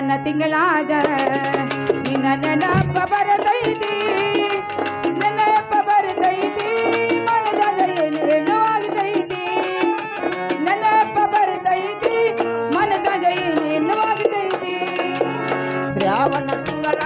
ಒನ್ನ ತಿಂಗಳಾಗ ನಿನ್ನ ನೆನಪ ಬರತೈತಿ. ನೆನಪ ಬರತೈತಿ. ಮನದಾಗ ಆಗತೈತಿ. ನೆನಪ ಬರತೈತಿ. ಮನದಾಗ ಏನು ರಾವಣ ತಿಂಗಳ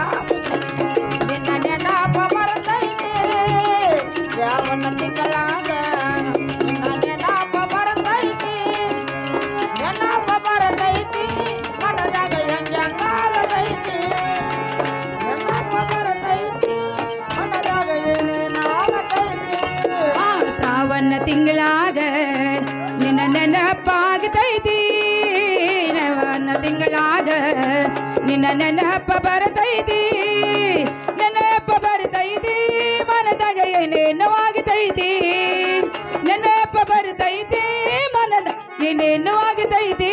ನಿನ್ನ ನೆನಪ ಬರ್ತೈತಿ. ನೆನಪ ಬರ್ತೈತಿ. ಮನದಾಗ ಏನೇನವಾಗಿದೈತಿ ನೆನಪ ಬರತೈತಿ. ಮನದ ಏನೇನವಾಗಿದೈತಿ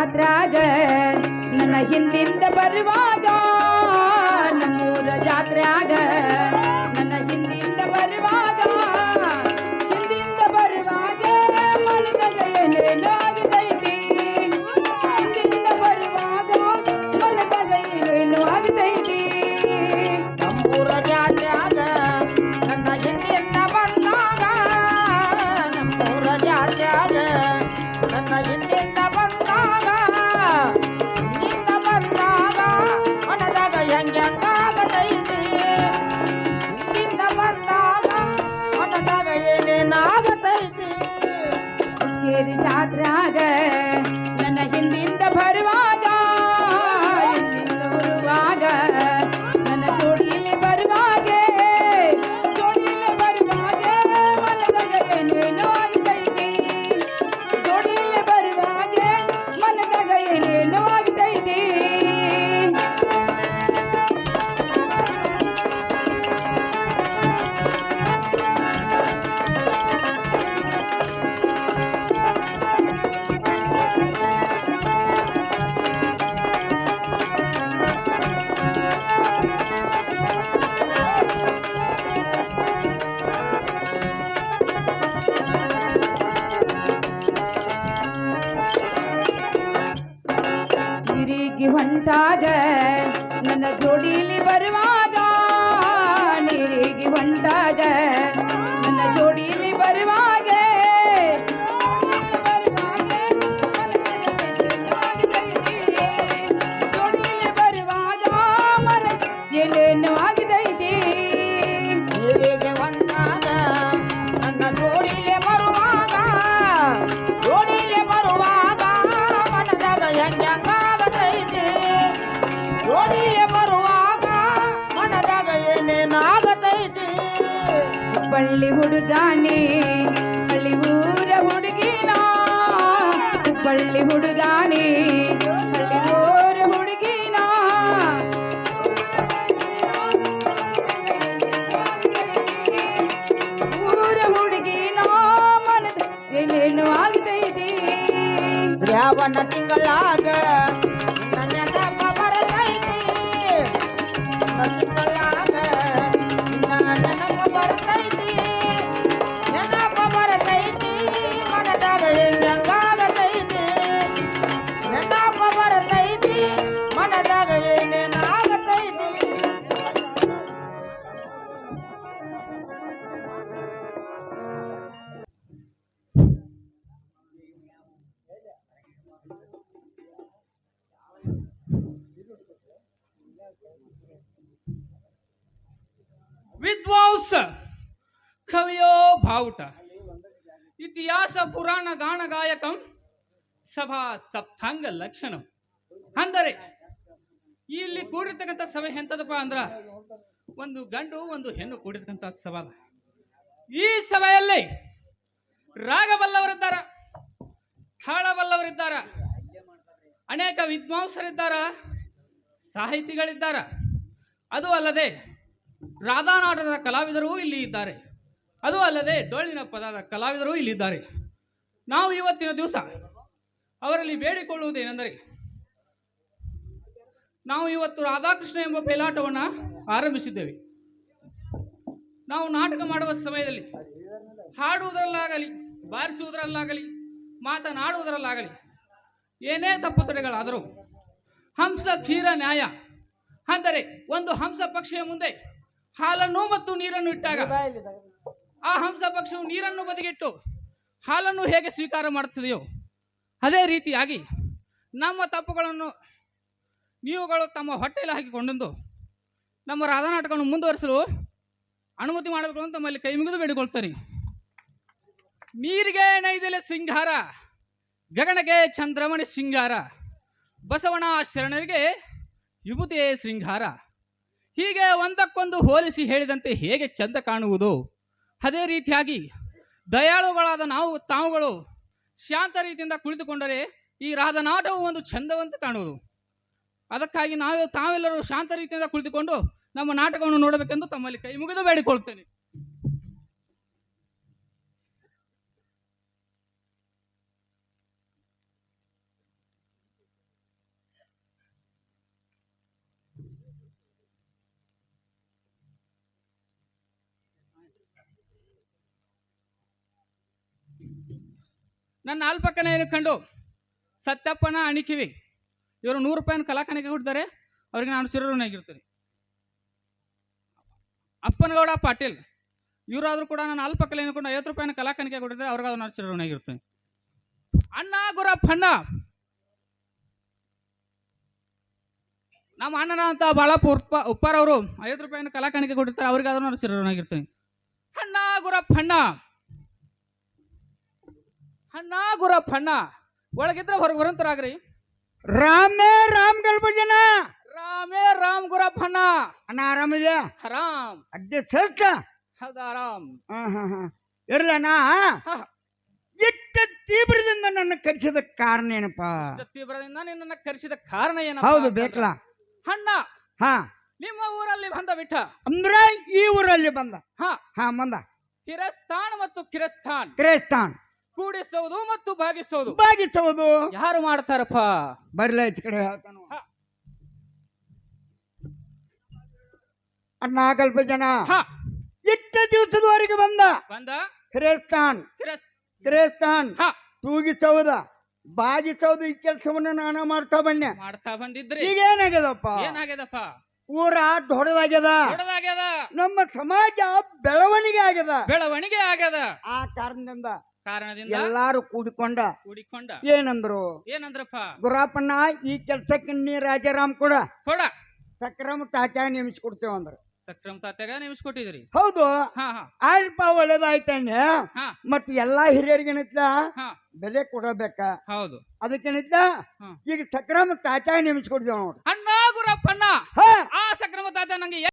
ಯಾತ್ರಾಗ ನನ್ನ ಹಿಂದಿಂದ ಬರುವ मेरी याद आ गए। ಮನದು పల్లి హుడుగానే ವಿದ್ವಾಂಸ ಕವಿಯೋ ಬಾವುಟ. ಇತಿಹಾಸ, ಪುರಾಣ ಗಾನ ಗಾಯಕಂ, ಸಭಾ, ಸಪ್ತಾಂಗ ಲಕ್ಷಣ. ಅಂದರೆ ಇಲ್ಲಿ ಕೂಡಿರ್ತಕ್ಕಂಥ ಸಭೆ ಎಂಥದಪ್ಪ ಅಂದ್ರ ಒಂದು ಗಂಡು, ಒಂದು ಹೆಣ್ಣು ಕೂಡಿರ್ತಕ್ಕಂಥ ಸಭಾ. ಈ ಸಭೆಯಲ್ಲಿ ರಾಗಬಲ್ಲವರಿದ್ದಾರ ಹಾಳಬಲ್ಲವರಿದ್ದಾರ ಅನೇಕ ವಿದ್ವಾಂಸರಿದ್ದಾರ ಸಾಹಿತಿಗಳಿದ್ದಾರ. ಅದು ಅಲ್ಲದೆ ರಾಧಾನಾಟದ ಕಲಾವಿದರು ಇಲ್ಲಿ ಇದ್ದಾರೆ. ಅದು ಅಲ್ಲದೆ ಡೊಳ್ಳಿನ ಪದದ ಕಲಾವಿದರು ಇಲ್ಲಿದ್ದಾರೆ. ನಾವು ಇವತ್ತಿನ ದಿವಸ ಅವರಲ್ಲಿ ಬೇಡಿಕೊಳ್ಳುವುದೇನೆಂದರೆ, ನಾವು ಇವತ್ತು ರಾಧಾಕೃಷ್ಣ ಎಂಬ ಪೇಲಾಟವನ್ನು ಆರಂಭಿಸಿದ್ದೇವೆ. ನಾವು ನಾಟಕ ಮಾಡುವ ಸಮಯದಲ್ಲಿ ಹಾಡುವುದರಲ್ಲಾಗಲಿ, ಬಾರಿಸುವುದರಲ್ಲಾಗಲಿ, ಮಾತನಾಡುವುದರಲ್ಲಾಗಲಿ ಏನೇ ತಪ್ಪುತಡೆಗಳಾದರೂ ಹಂಸ ಕ್ಷೀರ ನ್ಯಾಯ. ಅಂದರೆ ಒಂದು ಹಂಸ ಪಕ್ಷಿಯ ಮುಂದೆ ಹಾಲನ್ನು ಮತ್ತು ನೀರನ್ನು ಇಟ್ಟಾಗ, ಆ ಹಂಸ ಪಕ್ಷವು ನೀರನ್ನು ಬದಿಗಿಟ್ಟು ಹಾಲನ್ನು ಹೇಗೆ ಸ್ವೀಕಾರ ಮಾಡುತ್ತದೆಯೋ, ಅದೇ ರೀತಿಯಾಗಿ ನಮ್ಮ ತಪ್ಪುಗಳನ್ನು ನೀವುಗಳು ತಮ್ಮ ಹೊಟ್ಟೆಯಲ್ಲಿ ಹಾಕಿಕೊಂಡಂದು ನಮ್ಮ ರಾಧಾನಾಟಕವನ್ನು ಮುಂದುವರಿಸಲು ಅನುಮತಿ ಮಾಡಬೇಕು ಅಂತ ತಮ್ಮಲ್ಲಿ ಕೈ ಮುಗಿದು ಬೇಡಿಕೊಳ್ತಾರೆ ನೀರಿಗೆ ನೈದಲೆ ಸಿಂಗಾರ ಗಗನಗೆ ಚಂದ್ರಮಣಿ ಶೃಂಗಾರ ಬಸವಣ ಶರಣರಿಗೆ ವಿಭೂತಿಯೇ ಶೃಂಗಾರ. ಹೀಗೆ ಒಂದಕ್ಕೊಂದು ಹೋಲಿಸಿ ಹೇಳಿದಂತೆ ಹೇಗೆ ಚಂದ ಕಾಣುವುದು? ಅದೇ ರೀತಿಯಾಗಿ ದಯಾಳುಗಳಾದ ನಾವು ತಾವುಗಳು ಶಾಂತ ರೀತಿಯಿಂದ ಕುಳಿತುಕೊಂಡರೆ ಈ ರಾಧನಾಟವು ಒಂದು ಚಂದವಂತ ಕಾಣುವುದು. ಅದಕ್ಕಾಗಿ ನಾವು ತಾವೆಲ್ಲರೂ ಶಾಂತ ರೀತಿಯಿಂದ ಕುಳಿತುಕೊಂಡು ನಮ್ಮ ನಾಟಕವನ್ನು ನೋಡಬೇಕೆಂದು ತಮ್ಮಲ್ಲಿ ಕೈ ಮುಗಿದು ಬೇಡಿಕೊಳ್ತೇನೆ ನನ್ನ ಅಲ್ಪಕ್ಕನೆಯನ್ನು ಕಂಡು ಸತ್ಯಪ್ಪನ ಅಣಿಕಿವಿ. ಇವರು ನೂರು ರೂಪಾಯಿನ ಕಲಾಕಣಿಕೆ ಕೊಡ್ತಾರೆ, ಅವರಿಗೆ ನಾನು ಚಿರಋಣಿಯಾಗಿರ್ತೇನೆ. ಅಪ್ಪನಗೌಡ ಪಾಟೀಲ್, ಇವರಾದರೂ ಕೂಡ ನಾನು ಅಲ್ಪಕಲೆಯನ್ನು ಕೊಂಡು ಐವತ್ತು ರೂಪಾಯಿನ ಕಲಾಕಣಿಕೆ ಕೊಟ್ಟಿದ್ದಾರೆ ಅವ್ರಿಗೆ ನಾನು ಚಿರಋಣಿಯಾಗಿರ್ತೇನೆ. ಅಣ್ಣ ಗುರಪ್ಪಣ್ಣ ನಮ್ಮ ಅಣ್ಣನ ಅಂತ ಬಾಳಪ್ಪ ಉಪ್ಪ ಉಪ್ಪಾರವರು ಐವತ್ತು ರೂಪಾಯಿನ ಕಲಾಕಣಿಕೆ ಕೊಟ್ಟಿರ್ತಾರೆ ಅವ್ರಿಗಾದ್ರೂ ನಾನು ಚಿರಋಣಿಯಾಗಿರ್ತೇನೆ ಅಣ್ಣ ಗುರಪ್ಪ ಅಣ್ಣ ಗುರಪ್ಪಣ್ಣ ಒಳಗಿದ್ರೆ ಹೊರಗೆ ಬರಂತರಾಗ್ರಿ ರಾಮೇ ರಾಮ್ ಗಲ್ಭಜನ ರಾಮೇ ರಾಮ್ ಗುರಪ್ಪ ಅಣ್ಣ ಆರಾಮಿದ್ಯಾ ಆರಾಮ್. ಅಡ್ಡಿ ಸಸ್ತ ಹೌದಾ ರಾಮ್ ಹಾ ಹಾ ಹಾ. ಇರ್ಲ ನಾ ಹಾ. ಇಟ್ಟ ತೀವ್ರದಿಂದ ನನ್ನ ಕರೆಸಿದ ಕಾರಣ ಏನಪ್ಪ? ತೀಬ್ರದಿಂದ ತೀವ್ರದಿಂದ ನಿನ್ನನ್ನು ಕರೆಸಿದ ಕಾರಣ ಏನಪ್ಪ ಹೌದು ಬೇಕಲ್ಲ. ಅಣ್ಣ ಹಾ. ನಿಮ್ಮ ಊರಲ್ಲಿ ಬಂದ ಬಿಟ್ಟ ಅಂದ್ರೆ ಈ ಊರಲ್ಲಿ ಬಂದ. ಹಾ. ಹಾ ಬಂದ. ಕಿರಸ್ತಾನ್ ಮತ್ತು ಕಿರಸ್ತಾನ್. ಕಿರಸ್ತಾನ್. ಕೂಡಿಸೋದು ಮತ್ತು ಭಾಗಿಸೋದು. ಬಾಗಿಸೋದು ಯಾರು ಮಾಡ್ತಾರಪ್ಪ? ಬರ್ಲ ಈ ಕಡೆ ಹೇಳ್ತಾನು ಹಾ. ಜನ. ಹಾ. ಇಟ್ಟ ದಿವಸದವರೆಗೆ ಬಂದ. ಬಂದ? ಕ್ರೇಸ್ತಾನ್. ಕಿರಸ್ ಕ್ರೇಸ್ತಾನ್. ಹಾ. ತೂಗಿಸೋದ. ಬಾಗಿಸೋದು ಈ ಕೆಲಸವನ್ನ ನಾನು ಮಾಡ್ತಾ ಬಂದೆ ಮಾಡ್ತಾ ಬಂದಿದ್ರಿ. ಈಗ ಏನಾಗ್ಯದಪ್ಪ? ಏನಾಗ್ಯದಪ್ಪ? ಊರ ದೊಡ್ಡದಾಗ್ಯದ. ದೊಡ್ಡದಾಗ್ಯದ. ನಮ್ಮ ಸಮಾಜ ಬೆಳವಣಿಗೆ ಆಗ್ಯದ. ಬೆಳವಣಿಗೆ ಆಗ್ಯದ. ಆ ಕಾರಣದಿಂದ ಕಾರಣದಿಂದ ಎಲ್ಲಾರು ಕೂಡಿಕೊಂಡ. ಕೂಡಿಕೊಂಡ. ಏನಂದ್ರು? ಏನಂದ್ರಪ್ಪ? ಗುರಪ್ಪಣ್ಣ ಈ ಕೆಲ್ಸಕ್ಕೆ ನೀ ರಾಜಾರಾಮ್ ಕೂಡ. ಕೊಡ. ಸಕ್ರಮ ತಾಟ ನೇಮಿಸಿ ಅಂದ್ರ ಸಕ್ರಮ ತಾತ್ಯಾಗ ನೇಮಿಸ್ಕೊಟ್ಟಿದ್ರಿ ಹೌದು. ಹಾ ಹಾ. ಆಯ್ತಪ್ಪ ಒಳ್ಳೇದಾಯ್ತಣ್ಣ. ಹಾ. ಮತ್ ಎಲ್ಲಾ ಹಿರಿಯರಿಗೇನಿತ್ತ? ಹಾ. ಬೆಲೆ ಕೊಡಬೇಕ. ಹೌದು. ಅದಕ್ಕೇನಿತ್ತ. ಈಗ ಸಕ್ರಮ ತಾತ ನೇಮಿಸ್ಕೊಡ್ತೀವಿ ನೋಡ್ರಿ. ಅಣ್ಣ ಗುರಪ್ಪಣ್ಣ. ಹಾ! ಆ ಸಕ್ರಮ ತಾತ ನಂಗೆ